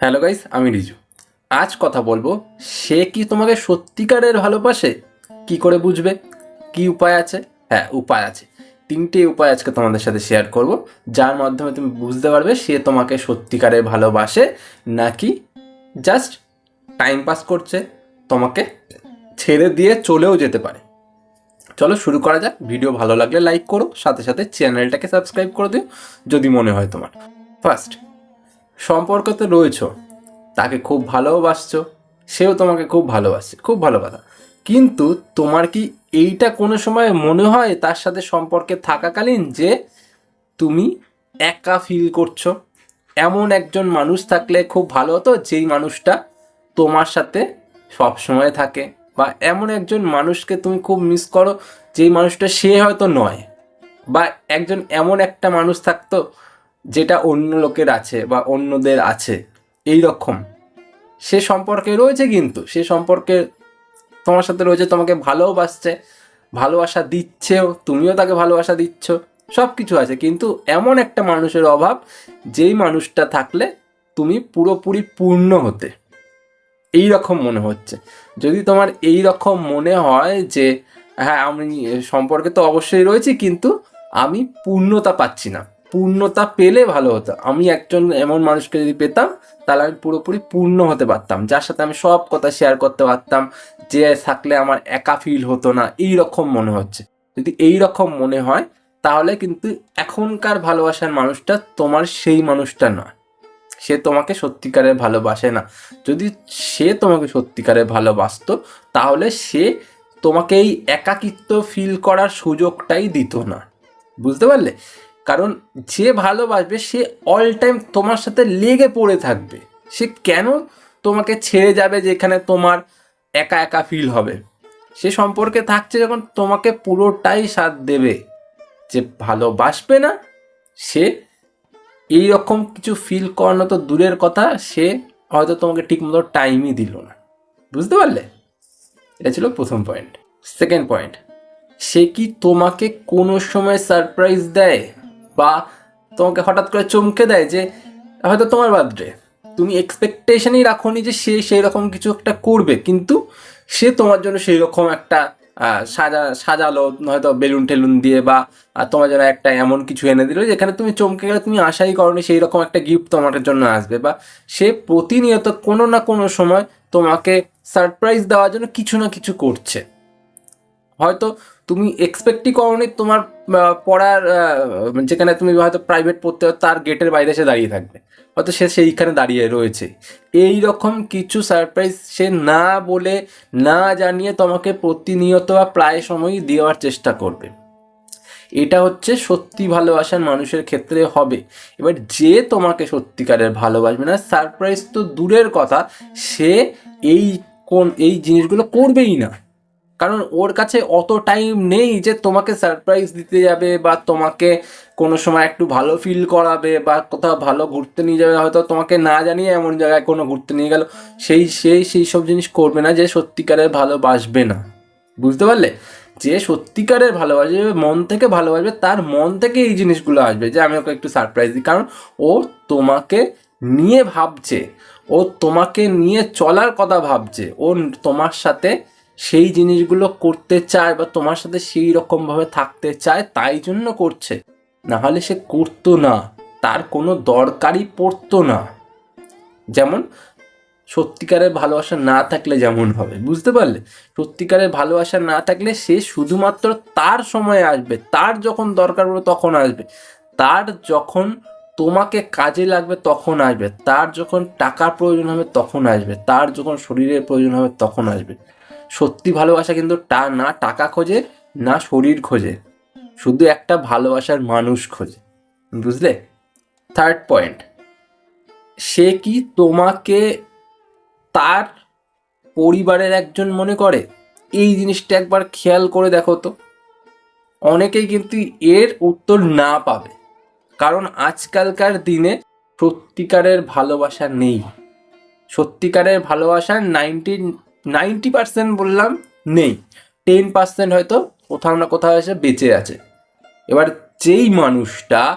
Hello guys আমি রিজু। আজ কথা বলব, সে কি তোমাকে সত্যিকারের ভালোবাসে? কি করে বুঝবে? কি উপায় আছে? হ্যাঁ উপায় আছে। তিনটে উপায় আজকে তোমাদের সাথে শেয়ার করব, যার মাধ্যমে তুমি বুঝতে পারবে সে তোমাকে সত্যিকারের ভালোবাসে নাকি জাস্ট টাইম পাস করছে, তোমাকে ছেড়ে দিয়ে চলেও যেতে পারে। চলো শুরু করা যাক। ভিডিও ভালো লাগলে লাইক করো, সাথে সাথে চ্যানেলটাকে সাবস্ক্রাইব করে দিও, যদি মনে হয় তোমার। ফার্স্ট সম্পর্কতে রয়েছো। তাকে খুব ভালোবাসছো। সেও তোমাকে খুব ভালোবাসে। খুব ভালো কথা। কিন্তু তোমার কি এইটা কোনো সময় মনে হয় তার সাথে সম্পর্কে থাকাকালীন যে তুমি একা ফিল করছ? এমন একজন মানুষ থাকলে খুব ভালো হতো যেই মানুষটা তোমার সাথে সব সময় থাকে। বা এমন একজন মানুষকে তুমি খুব মিস করো যেই মানুষটা সে হয়তো নয়। বা একজন এমন একটা মানুষ থাকতো যেটা অন্য লোকের আছে বা অন্যদের আছে এই রকম সে সম্পর্কে রয়েছে কিন্তু, সে সম্পর্কে তোমার সাথে রয়েছে, তোমাকে ভালোবাসছে, ভালোবাসা দিচ্ছেও, তুমিও তাকে ভালোবাসা দিচ্ছ সব কিছু আছে। কিন্তু এমন একটা মানুষের অভাব, যেই মানুষটা থাকলে তুমি পুরোপুরি পূর্ণ হতে। এই রকম মনে হচ্ছে। যদি তোমার এই রকম মনে হয় যে হ্যাঁ আমি সম্পর্কে তো অবশ্যই রয়েছি, কিন্তু আমি পূর্ণতা পাচ্ছি না। পূর্ণতা পেলে ভালো হতো। আমি একজন এমন মানুষকে যদি পেতাম, তাহলে আমি পুরোপুরি পূর্ণ হতে পারতাম। যার সাথে আমি সব কথা শেয়ার করতে পারতাম, যে থাকলে আমার একা ফিল হতো না এই রকম মনে হচ্ছে। যদি এই রকম মনে হয়, তাহলে কিন্তু এখনকার ভালোবাসার মানুষটা তোমার সেই মানুষটা নয়। সে তোমাকে সত্যিকারের ভালোবাসে না। যদি সে তোমাকে সত্যিকারের ভালোবাসতো, তাহলে সে তোমাকে এই একাকিত্ব ফিল করার সুযোগটাই দিত না। বুঝতে পারলে? কারণ যে ভালোবাসবে, সে অল টাইম তোমার সাথে লেগে পড়ে থাকবে। সে কেন তোমাকে ছেড়ে যাবে যেখানে তোমার একা একা ফিল হবে? সে সম্পর্কে থাকছে যখন তোমাকে পুরোটাই সাথ দেবে। যে ভালোবাসবে না, সে এই রকম কিছু ফিল করানো তো দূরের কথা, সে হয়তো তোমাকে ঠিকমতো টাইমই দিল না। বুঝতে পারলে? এটা ছিল প্রথম পয়েন্ট সেকেন্ড পয়েন্ট সে কি তোমাকে কোনো সময় সারপ্রাইজ দেয়? বা তোমাকে হঠাৎ করে চমকে দেয় যে, হয়তো তোমার বার্থডে। তুমি এক্সপেকটেশনই রাখোনি যে সে সেই রকম কিছু একটা করবে, কিন্তু সে তোমার জন্য সেই রকম একটা সাজা, সাজালো, হয়তো বেলুন টেলুন দিয়ে বা তোমার জন্য একটা এমন কিছু এনে দিল যেখানে তুমি চমকে গেলে তুমি আশাই করনি সেই রকম একটা গিফট তোমার জন্য আসবে বা সে প্রতিনিয়ত কোনো না কোনো সময় তোমাকে সারপ্রাইজ দেওয়ার জন্য কিছু না কিছু করছে। হয়তো তুমি এক্সপেক্টই করনি তোমার পড়ার যেখানে তুমি হয়তো প্রাইভেট পড়তে তার গেটের বাইরে এসে দাঁড়িয়ে থাকবে। হয়তো সে সেইখানে দাঁড়িয়ে রয়েছে। এই রকম কিছু সারপ্রাইজ সে না বলে না জানিয়ে তোমাকে প্রতিনিয়ত বা প্রায় সময়ই দেওয়ার চেষ্টা করবে। এটা হচ্ছে সত্যি ভালোবাসার মানুষের ক্ষেত্রে হবে। এবার যে তোমাকে সত্যিকারের ভালোবাসবে না সারপ্রাইজ তো দূরের কথা, সে এই কোন, এই জিনিসগুলো করবেই না। কারণ ওর কাছে অত টাইম নেই যে তোমাকে সারপ্রাইজ দিতে যাবে বা তোমাকে কোনো সময় একটু ভালো ফিল করাবে বা কোথাও ভালো ঘুরতে নিয়ে যাবে। হয়তো তোমাকে না জানিয়ে এমন জায়গায় কোনো ঘুরতে নিয়ে গেল। সেই সেই সেই সব জিনিস করবে না যে সত্যিকারের ভালোবাসবে না। বুঝতে পারলে? যে সত্যিকারের ভালোবাসবে মন থেকে ভালোবাসবে, তার মন থেকে এই জিনিসগুলো আসবে যে আমি ওকে একটু সারপ্রাইজ দিই। কারণ ও তোমাকে নিয়ে ভাবছে। ও তোমাকে নিয়ে চলার কথা ভাবছে। ও তোমার সাথে সেই জিনিসগুলো করতে চায় বা তোমার সাথে সেই রকমভাবে থাকতে চায়, তাই জন্য করছে। না হলে সে করতো না, তার কোনো দরকারই পড়তো না। যেমন, সত্যিকারের ভালোবাসা না থাকলে যেমন হবে, বুঝতে পারলে? সত্যিকারের ভালোবাসা না থাকলে সে শুধুমাত্র তার সময় আসবে, তার যখন দরকার পড়বে তখন আসবে। তার যখন তোমাকে কাজে লাগবে তখন আসবে, তার যখন টাকার প্রয়োজন হবে তখন আসবে, তার যখন শরীরের প্রয়োজন হবে তখন আসবে। সত্যি ভালোবাসা কিন্তু টা, না টাকা খোঁজে, না শরীর খোঁজে। শুধু একটা ভালোবাসার মানুষ খোঁজে। বুঝলে? থার্ড পয়েন্ট সে কি তোমাকে তার পরিবারের একজন মনে করে? এই জিনিসটা একবার খেয়াল করে দেখো তো। অনেকেই কিন্তু এর উত্তর না পাবে। কারণ আজকালকার দিনে সত্যিকারের ভালোবাসা নেই। সত্যিকারের ভালোবাসা নাইনটি নাইনটি পার্সেন্ট বললাম নেই। টেন পার্সেন্ট হয়তো কোথাও না কোথাও এসে বেঁচে আছে। এবার যেই মানুষটা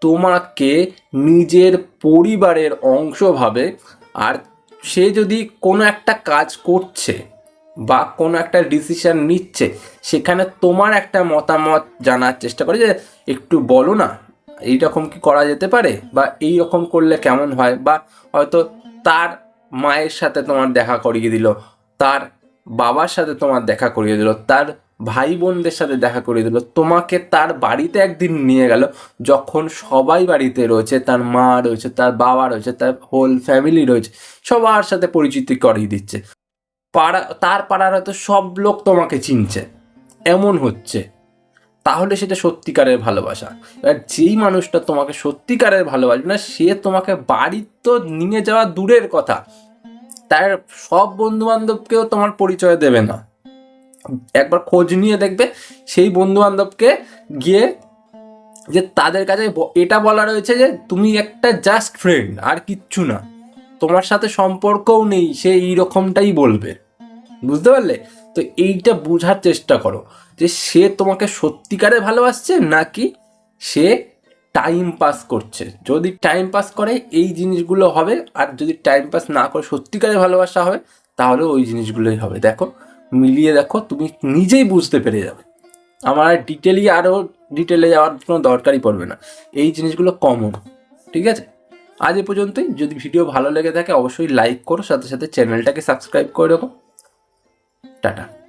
তোমাকে নিজের পরিবারের অংশ ভাবে আর সে যদি কোনো একটা কাজ করছে বা কোনো একটা ডিসিশন নিচ্ছে, সেখানে তোমার একটা মতামত জানার চেষ্টা করে যে, একটু বলো না, এইরকম কি করা যেতে পারে? বা এই রকম করলে কেমন হয়? বা হয়তো তার মায়ের সাথে তোমার দেখা করিয়ে দিল। তার বাবার সাথে তোমার দেখা করিয়ে দিল, তার ভাই বোনদের সাথে দেখা করিয়ে দিল, তোমাকে তার বাড়িতে একদিন নিয়ে গেল, যখন সবাই বাড়িতে রয়েছে, তার মা রয়েছে, তার বাবা রয়েছে, তার হোল ফ্যামিলি রয়েছে, সবার সাথে পরিচিতি করিয়ে দিচ্ছে। পাড়া, তার পাড়ার হয়তো সব লোক তোমাকে চিনছে। এমন হচ্ছে। তাহলে সেটা সত্যিকারের ভালোবাসা। এবার যেই মানুষটা তোমাকে সত্যিকারের ভালোবাসবে না, সে তোমাকে বাড়ির তো নিয়ে যাওয়া দূরের কথা। তার সব বন্ধু বান্ধবকেও তোমার পরিচয় দেবে না। একবার খোঁজ নিয়ে দেখবে সেই বন্ধু বান্ধবকে গিয়ে যে তাদের কাছে এটা বলা রয়েছে যে, তুমি একটা জাস্ট ফ্রেন্ড আর কিচ্ছু না। তোমার সাথে সম্পর্কও নেই, সে এই রকমটাই বলবে। বুঝতে পারলে? তো এইটা বোঝার চেষ্টা করো যে, সে তোমাকে সত্যিকারে ভালোবাসছে নাকি সে টাইম পাস করছে। যদি টাইম পাস করে, এই জিনিসগুলো হবে। আর যদি টাইম পাস না করে সত্যিকারে ভালোবাসা হবে তাহলে ওই জিনিসগুলোই হবে। দেখো, মিলিয়ে দেখো, তুমি নিজেই বুঝতে পেরে যাবে। আমার ডিটেলি আরও ডিটেলে যাওয়ার কোনো দরকারই পড়বে না। এই জিনিসগুলো কমন ঠিক আছে? আজ এ পর্যন্তই। যদি ভিডিও ভালো লেগে থাকে, অবশ্যই লাইক করো। সাথে সাথে চ্যানেলটাকে সাবস্ক্রাইব করে রাখো। টাটা।